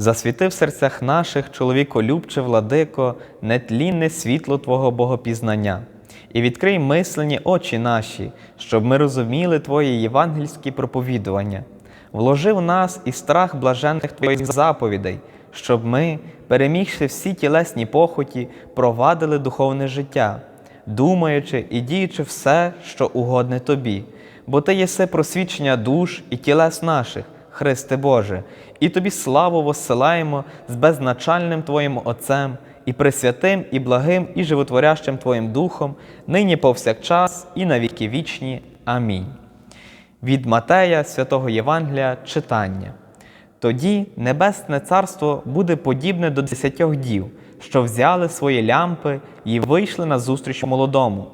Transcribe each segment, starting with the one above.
Засвіти в серцях наших, чоловіколюбче, владико, нетлінне світло Твого Богопізнання, і відкрий мислені очі наші, щоб ми розуміли Твої євангельські проповідування. Вложи в нас і страх блаженних Твоїх заповідей, щоб ми, перемігши всі тілесні похоті, провадили духовне життя, думаючи і діючи все, що угодне Тобі, бо Ти єси просвічення душ і тілес наших, Христе Боже, і Тобі славу воссилаємо з безначальним Твоїм Отцем, і пресвятим, і благим, і животворящим Твоїм Духом, нині повсякчас, і на віки вічні. Амінь. Від Матея святого Євангелія читання. Тоді Небесне Царство буде подібне до десятьох дів, що взяли свої лямпи і вийшли на зустріч молодому.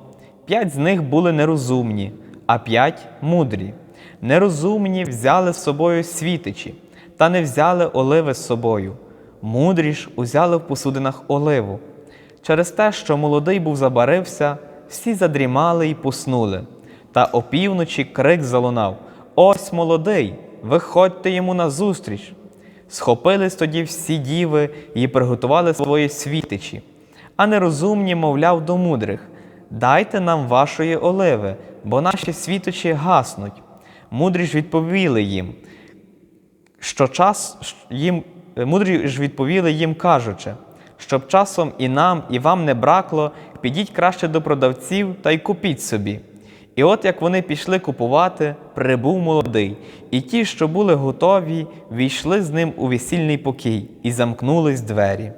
П'ять з них були нерозумні, а п'ять мудрі. Нерозумні взяли з собою світичі, та не взяли оливи з собою. Мудрі ж узяли в посудинах оливу. Через те, що молодий був забарився, всі задрімали й поснули. Та опівночі крик залунав: Ось молодий, виходьте йому назустріч. Схопились тоді всі діви і приготували свої світичі. А нерозумні, мовляв, до мудрих: Дайте нам вашої оливи, бо наші світочі гаснуть. Мудрі ж відповіли їм, що час їм, мудрі ж відповіли їм, кажучи, щоб часом і нам, і вам не бракло, підіть краще до продавців та й купіть собі. І от як вони пішли купувати, прибув молодий, і ті, що були готові, війшли з ним у весільний покій і замкнулись двері.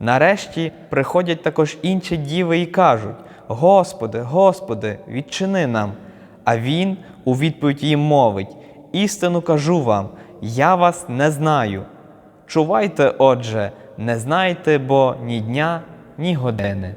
Нарешті приходять також інші діви і кажуть: Господи, Господи, відчини нам. А він у відповідь їм мовить: Істину кажу вам, я вас не знаю. Чувайте, отже, не знайте, бо ні дня, ні години.